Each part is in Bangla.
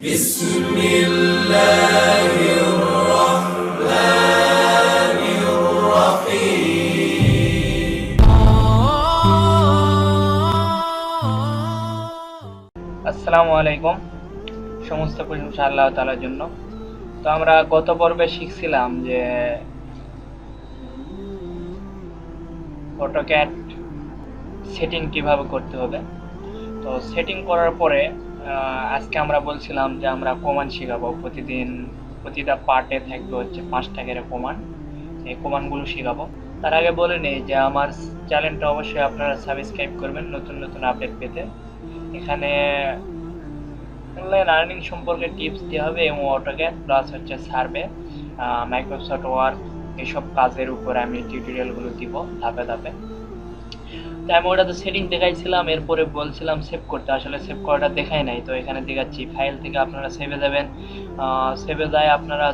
بسم الله الرحمن الرحيم আসসালামু আলাইকুম সমস্ত প্রশংসা আল্লাহ তালার জন্য তো আমরা গত পর্বে শিখছিলাম যে অটোক্যাট সেটিং কিভাবে করতে হবে তো সেটিং করার পরে আহ, আজকে আমরা বলছিলাম যে আমরা কমান শেখাবো। প্রতিদিন প্রতিটা পার্টে থাকবে হচ্ছে পাঁচটা করে কমান এই কমানগুলো শেখাবো। তার আগে বলে নেই যে আমার চ্যানেলটা অবশ্যই আপনারা সাবস্ক্রাইব করবেন নতুন নতুন আপডেট পেতে। এখানে অনলাইন আর্নিং সম্পর্কে টিপস দেওয়া হবে এবং অটোক্যাড প্লাস হচ্ছে সার্ভে মাইক্রোসফট ওয়ার্ক এসব কাজের উপর আমি টিউটোরিয়ালগুলো দিব ধাপে ধাপে। আমি ওটাতে সেটিং দেখাইছিলাম, এরপরে বলছিলাম সেভ করতে। আসলে সেভ করাটা দেখাই নাই, তো এখানে দেখাচ্ছি। ফাইল থেকে আপনারা সেভে যাবেন। সেভে যায় আপনারা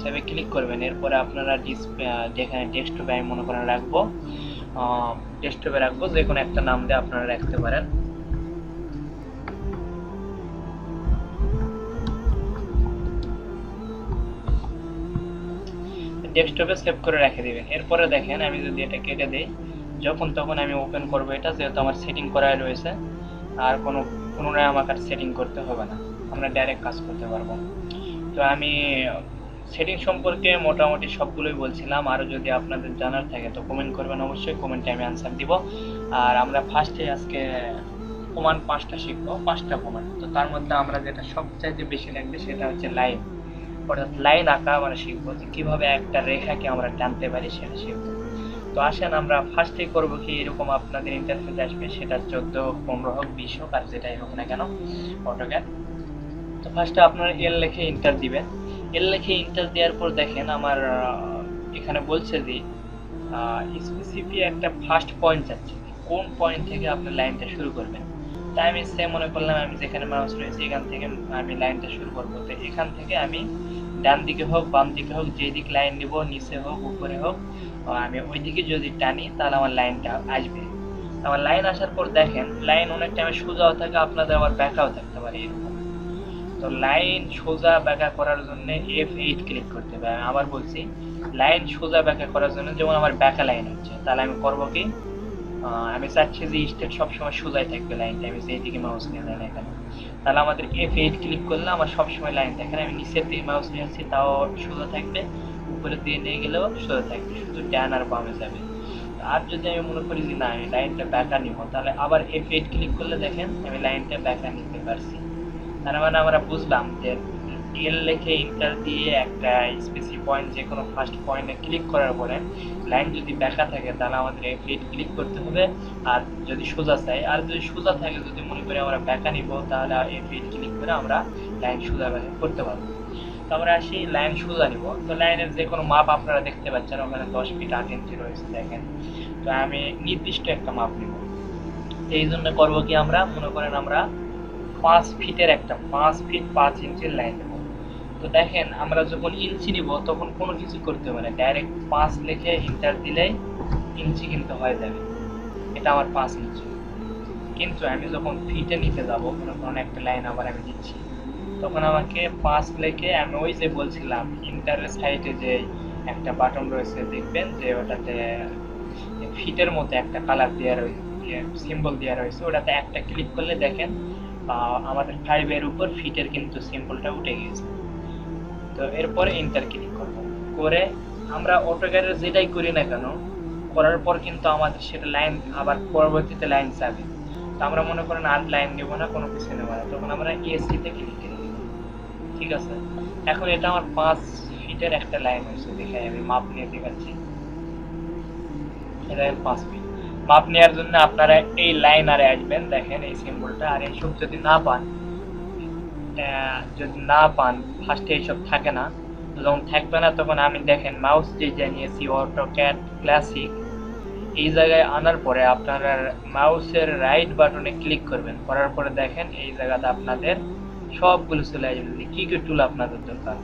সেভে ক্লিক করবেন। এরপরে আপনারা ডিসপ্লে যেখানে ডেস্কটপে আমি মনে করেন রাখব ডেস্কটপে রাখব, যে কোনো একটা নাম দিয়ে আপনারা রাখতে পারেন। ডেস্কটপে সেভ করে রেখে দিবেন। এরপরে দেখেন, আমি যদি এটা কেটে দিই যখন তখন আমি ওপেন করব এটা, যেহেতু আমার সেটিং করাই রয়েছে, আর কোনো পুনরায় আমাকে আর সেটিং করতে হবে না। আমরা ডাইরেক্ট কাজ করতে পারব। তো আমি সেটিং সম্পর্কে মোটামুটি সবগুলোই বলছিলাম। আরও যদি আপনাদের জানার থাকে তো কমেন্ট করবেন। অবশ্যই কমেন্টে আমি আনসার দিব। আর আমরা ফার্স্টে আজকে কমান পাঁচটা শিখব। পাঁচটা কমান তো তার মধ্যে আমরা যেটা সবচাইতে বেশি লাগবে সেটা হচ্ছে লাইন অর্থাৎ লাইন আঁকা আমরা শিখব যে কীভাবে একটা রেখাকে আমরা টানতে পারি সেটা শিখব। তো আসেন, আমরা ফার্স্টেই করব কি, এরকম আপনাদের ইন্টারফেস আসবে, সেটা চোদ্দ, পনেরো হোক, বিশ হোক, আর যেটাই হোক না কেন অটোক্যাট তো ফার্স্টে আপনারা এল লিখে ইন্টার দিবেন। এল লিখে ইন্টার দেওয়ার পর দেখেন আমার এখানে বলছে যে স্পেসিফিক একটা ফার্স্ট পয়েন্ট যাচ্ছে। কোন পয়েন্ট থেকে আপনি লাইনটা শুরু করবেন? তাই আমি সে মনে করলাম, আমি যেখানে মাউস রয়েছে, এখান থেকে আমি লাইনটা শুরু করব। তো এখান থেকে আমি ডান দিকে হোক, বাম দিকে হোক যেই দিক লাইন নিব, নিচে হোক, উপরে হোক আমি ওইদিকে যদি টানি, তাহলে আমার লাইনটা আসবে। আমার লাইন আসার পর দেখেন লাইন অনেক টাইমে সোজাও থাকে, আপনাদের আবার ব্যাকাও থাকতে পারে এরকম। তো লাইন সোজা ব্যাকা করার জন্য এফ এইট ক্লিক করতে হবে। আবার বলছি লাইন সোজা ব্যাকা করার জন্য যেমন আমার ব্যাকা লাইন হচ্ছে, তাহলে আমি করব কি? আমি চাচ্ছি যে স্টেট সবসময় সোজাই থাকবে লাইনটা আমি সেই দিকে মাউস নিয়ে যাই এখানে তাহলে আমাদের এফ এইট ক্লিক করলে আমার সবসময় লাইন থাকে আমি নিচের দিকে মাউস নিয়ে আসছি, তাও সোজা থাকবে। উপরের দিকে নিয়ে গেলেও সোজা থাকবে, শুধু ডান আর বামে যাবে। আর যদি আমি মনে করি যে না, আমি লাইনটা ব্যাকা নিব, তাহলে আবার এফ এইট ক্লিক করলে দেখেন আমি লাইনটা ব্যাকা নিতে পারছি। তার মানে আমরা বুঝলাম যে এল লিখে ইন্টার দিয়ে একটা স্পেসি পয়েন্ট যে কোনো ফার্স্ট পয়েন্টে ক্লিক করার পরে লাইন যদি ব্যাকা থাকে, তাহলে আমাদের এফ এইট ক্লিক করতে হবে। আর যদি সোজা চাই আর যদি সোজা থাকে, যদি মনে করি আমরা ব্যাকা নিব, তাহলে এফ এইট ক্লিক করে আমরা লাইন সোজা করতে পারব। তো আমরা আসি লাইন সোজা নিব তো লাইনের যে কোনো মাপ আপনারা দেখতে পাচ্ছেন, ওখানে দশ ফিট আট ইঞ্চি রয়েছে, দেখেন। তো আমি নির্দিষ্ট একটা মাপ নিব। তো এই জন্য করব কি আমরা? মনে করেন আমরা পাঁচ ফিটের একটা, পাঁচ ফিট পাঁচ ইঞ্চির লাইন নেব। তো দেখেন, আমরা যখন ইঞ্চি নিব, তখন কোনো কিছু করতে হবে না। ডাইরেক্ট পাঁচ লিখে ইন্টার দিলেই ইঞ্চি কিন্তু হয়ে যাবে। এটা আমার পাঁচ ইঞ্চি। কিন্তু আমি যখন ফিটে নিতে যাব, মনে করেন একটা লাইন আবার আমি দিচ্ছি। তখন আমাকে পাঁচ লিখে আমি ওই যে বলছিলাম ইন্টারের সাইডে যে একটা বাটন রয়েছে, দেখবেন যে ওটাতে ফিটের মতো একটা কালার দেওয়া রয়েছে সিম্বল দেওয়া রয়েছে, ওটাতে একটা ক্লিক করলে দেখেন আমাদের ফাইভের উপর ফিটের কিন্তু সিম্বলটা উঠে গিয়েছে। তো এরপরে ইন্টার ক্লিক করব। করে আমরা অটোক্যাডের যেটাই করি না কেন, করার পর কিন্তু আমাদের সেটা লাইন আবার পরবর্তীতে লাইন যাবে তো আমরা মনে করেন আর লাইন নেব না, কোনো কিছু নেব না। তখন আমরা এসিতে ক্লিক করে। ঠিক আছে। এখন এটা আমার পাঁচ ফিটের একটা লাইন হয়েছে দেখাই আমি মাপ নিয়ে দেখাচ্ছি। এটা পাঁচ ফিট মাপ নেওয়ার জন্য আপনারা এই লাইনারে আসবেন, দেখেন এই সিম্বলটা আর এইসব যদি না পান যদি না পান ফার্স্টে এইসব থাকে না। যখন থাকবে না, তখন আমি দেখেন মাউস যে জানিয়েছি অটোক্যাট ক্লাসিক এই জায়গায় আনার পরে আপনারা মাউসের রাইট বাটনে ক্লিক করবেন। করার পরে দেখেন এই জায়গাতে আপনাদের সবগুলো চলে আসবে কি কি টুল আপনাদের দরকার।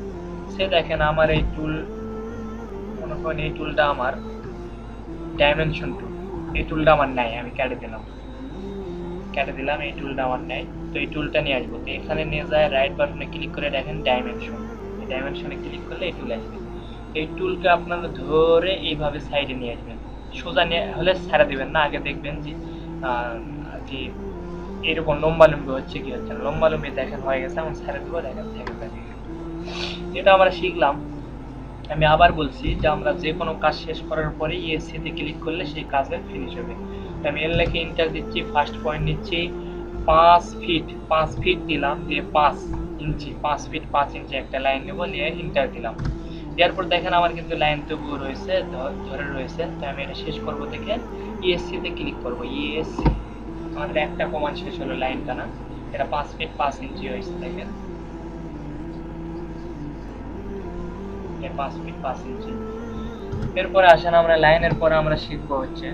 সে দেখেন আমার এই টুল মনে করেন এই টুলটা আমার ডাইমেনশন টুল এই টুলটা আমার নাই, আমি কেটে দিলাম। কেটে দিলাম, এই টুলটা আমার নেই। তো এই টুলটা নিয়ে আসব। তো এখানে নিয়ে যায় রাইট বাটনে ক্লিক করে দেখেন ডাইমেনশন এই ডাইমেনশনে ক্লিক করলে এই টুল আসবে। এই টুলকে আপনারা ধরে এইভাবে সাইডে নিয়ে আসবেন। সোজা নিয়ে হলে ছাড়া দেবেন না। আগে দেখবেন যে যে এরকম লম্বালম্বি হচ্ছে কি হচ্ছে না। লম্বালম্বি দেখেন হয়ে গেছে এমন ছাড়া দিব দেখেন, থেকে থাকে যেটা আমরা শিখলাম, আমি আবার বলছি যে আমরা যে কোনো কাজ শেষ করার পরে ইএসসিতে ক্লিক করলে সেই কাজের ফিনিশ হবে। আমি এর লেখে ইন্টার দিচ্ছি ফার্স্ট পয়েন্ট নিচ্ছি, পাঁচ ফিট পাঁচ ফিট দিলাম, দিয়ে পাঁচ ইঞ্চি, পাঁচ ফিট পাঁচ ইঞ্চি একটা লাইন নেব, নিয়ে ইন্টার দিলাম। দেওয়ার পর দেখেন আমার কিন্তু লাইন তবুও রয়েছে ধরে রয়েছে। তো আমি এটা শেষ করব দেখে ইএসসিতে ক্লিক করব ইএসসি আমাদের একটা কমান শেষ হলো লাইনটা না এটা পাঁচ ফিট পাঁচ ইঞ্চি হয়েছে দেখেন। পাঁচ ফিট পাঁচ ইঞ্চি এরপরে আসেন আমরা, লাইনের পরে আমরা শিখব হচ্ছে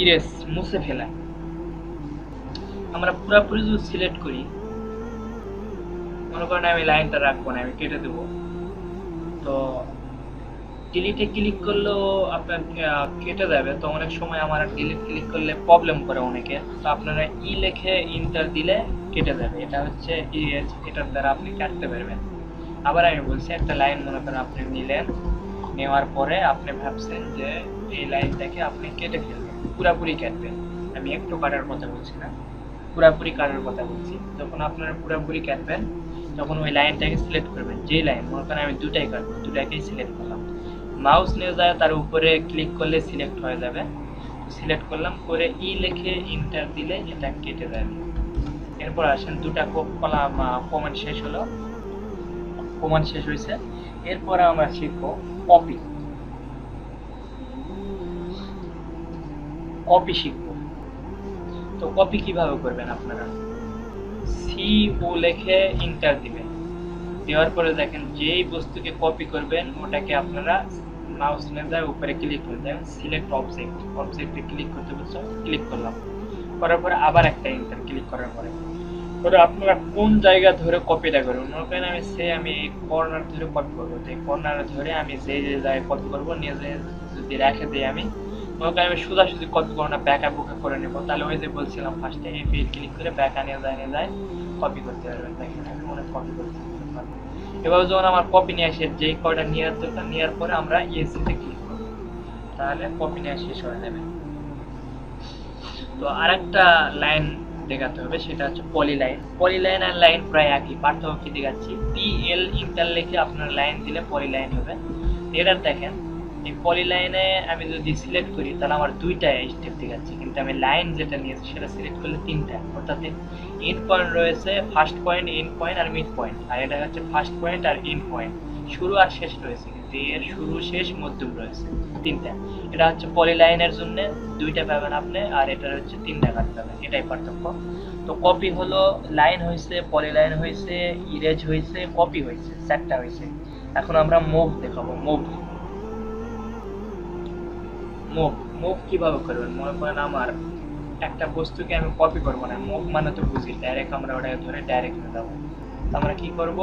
ইরেস, মুছে ফেলা। আমরা পুরোপুরি যদি সিলেক্ট করি, মনে করেন আমি লাইনটা রাখব না, আমি কেটে দেবো। তো ডিলিটে ক্লিক করলেও আপনার কেটে যাবে। তো অনেক সময় আমার ডিলিট ক্লিক করলে প্রবলেম করে অনেকে। তো আপনারা ই লিখে ইন্টার দিলে কেটে যাবে। এটা হচ্ছে ই এটার দ্বারা আপনি কাটতে পারবেন। আবার আমি বলছি, একটা লাইন মনে করেন আপনি নিলেন, নেওয়ার পরে আপনি ভাবছেন যে এই লাইনটাকে আপনি কেটে ফেলবেন। পুরাপুরি কাটবেন। আমি একটু কাটার কথা বলছি না। পুরাপুরি কাটার কথা বলছি। যখন আপনারা পুরাপুরি কাটবেন, তখন ওই লাইনটাকে সিলেক্ট করবেন। যে লাইন, মনে করেন আমি দুটাই কাটবো, দুটাকেই সিলেক্ট করলাম। মাউস নিয়ে যায়, তার উপরে ক্লিক করলে সিলেক্ট হয়ে যাবে। সিলেক্ট করলাম, করে ই লিখে ইন্টার দিলে এটা কেটে যাবে এরপর আসেন দুটা কলাম কমেন্ট শেষ হলো। কমান্ড শেষ হয়েছে। এরপরে আমরা শিখব কপি কপি শিখব। তো কপি কীভাবে করবেন আপনারা? সি ও লিখে ইন্টার দিবেন। দেওয়ার পরে দেখেন যেই বস্তুকে কপি করবেন, ওটাকে আপনারা মাউস নিয়ে যায়, উপরে ক্লিক করে দেবেন সিলেক্ট অবজেক্ট অবজেক্টে ক্লিক করতে বলছে ক্লিক করলাম। করার পরে আবার একটা ইন্টার ক্লিক করার পরে। পরে আপনারা কোন জায়গা ধরে কপিটা করবেন? করেন আমি সে আমি কর্নার ধরে কপি করব। তো কর্নার ধরে আমি যে যে জায়গায় কপি করব, নিয়ে যে যদি রেখে দিই আমি করেন আমি সোজাসুজি কপি করব না ব্যাকা বুকা করে নেব। তাহলে ওই যে বলছিলাম ফার্স্টে এই ফিল ক্লিক করে ব্যাকা নিয়ে যায় নিয়ে যায় কপি করতে পারবেন। দেখেন, আমি কপি করতে পারব এবার যখন আমার কপি নিয়ে আসে, যেই কয়টা নেওয়ার দরকার নেওয়ার পরে আমরা ইএসসিতে ক্লিক করব। তাহলে কপি নেওয়া শেষ হয়ে যাবে। তো আরেকটা লাইন দেখাতে হবে, সেটা হচ্ছে পলি লাইন পলি লাইন আর লাইন প্রায় একই, পার্থক্য কি দেখাচ্ছি? পি এল ইন্টার লিখে আপনার লাইন দিলে পলি লাইন হবে এটার দেখেন, এই পলি লাইনে আমি যদি সিলেক্ট করি, তাহলে আমার দুইটা স্টেপ দেখাচ্ছে। কিন্তু আমি লাইন যেটা নিয়েছি সেটা সিলেক্ট করলে তিনটা, অর্থাৎ ইন পয়েন্ট রয়েছে ফার্স্ট পয়েন্ট ইন পয়েন্ট আর মিড পয়েন্ট আর এটা হচ্ছে ফার্স্ট পয়েন্ট আর ইন পয়েন্ট শুরু আর শেষ রয়েছে, কিন্তু এর শুরু, শেষ, মধ্যম রয়েছে, তিনটা, এটা হচ্ছে পলি লাইনের জন্য দুইটা পাবেন আপনি, আর এটা হচ্ছে তিনটা কাটতে পাবেন, এটাই পার্থক্য, তো কপি হলো লাইন হয়েছে পলি লাইন হয়েছে ইরেজ হয়েছে কপি হয়েছে, চারটা হয়েছে, এখন আমরা মুভ দেখাবো মুভ মুভ মুভ কীভাবে করবেন? মনে করেন আমার একটা বস্তুকে আমি কপি করব না। মুভ মানে তো বুঝি ডাইরেক্ট আমরা ওটাকে ধরে ডাইরেক্ট নিয়ে যাব আমরা কি করব?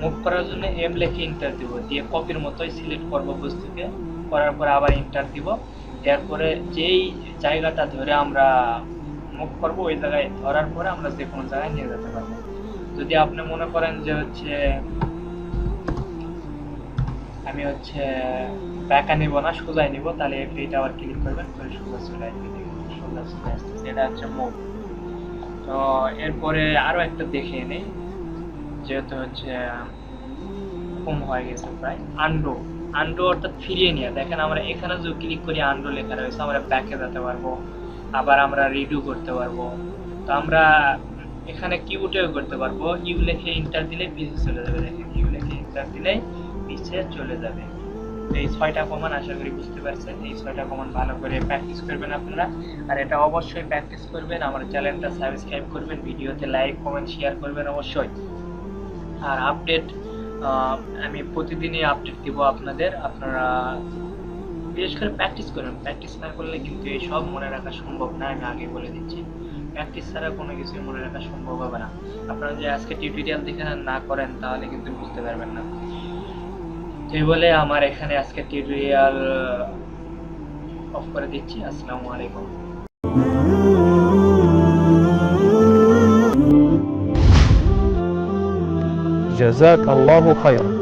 মুভ করার জন্য এম লিখে ইন্টার দিব। দিয়ে কপির মতোই সিলেক্ট করব বস্তুকে। করার পরে আবার ইন্টার দিব। দেওয়ার পরে যেই জায়গাটা ধরে আমরা মুভ করব, ওই জায়গায় ধরার পরে আমরা যে কোনো জায়গায় নিয়ে যেতে পারব। যদি আপনি মনে করেন যে হচ্ছে, আমি হচ্ছে ব্যাকা নিব না সোজাই নিব, তাহলে এইটা আবার ক্লিক করবেন, করে সোজা চলে আসবে সোজা চলে আসতেছে এটা হচ্ছে মুভ তো এরপরে আরও একটা দেখে নেই, যেহেতু হচ্ছে, কম হয়ে গেছে প্রায় আন্ডো আন্ডো অর্থাৎ ফিরিয়ে নিয়ে। দেখেন আমরা এখানে যদি ক্লিক করি আন্ডো লেখা রয়েছে, আমরা ব্যাকে যেতে পারব, আবার আমরা রিডু করতে পারব। তো আমরা এখানে কিউটেও করতে পারব ইউ লিখে ইন্টার দিলে, পিছে চলে যাবে। দেখেন ইউ লিখে ইন্টার দিলে পিছে চলে যাবে। এই ছয়টা কমান আশা করি বুঝতে পারছেন, এই ছয়টা কমান ভালো করে প্র্যাকটিস করবেন আপনারা। আর এটা অবশ্যই প্র্যাকটিস করবেন, আমার চ্যানেলটা সাবস্ক্রাইব করবেন, ভিডিওতে লাইক কমেন্ট শেয়ার করবেন অবশ্যই। আর আপডেট আমি প্রতিদিনই আপডেট দিব আপনাদের, আপনারা বিশেষ করে প্র্যাকটিস করবেন প্র্যাকটিস না করলে কিন্তু এই সব মনে রাখা সম্ভব না, আমি আগে বলে দিচ্ছি। প্র্যাকটিস ছাড়া কোনো কিছু মনে রাখা সম্ভব হবে না। আপনারা যদি আজকে টিউটোরিয়াল দেখে না করেন, তাহলে কিন্তু বুঝতে পারবেন না। এই বলে আমার এখানে আজকে টিউটোরিয়াল অফ করে দিচ্ছি আসসালামু আলাইকুম جزاك الله خيرا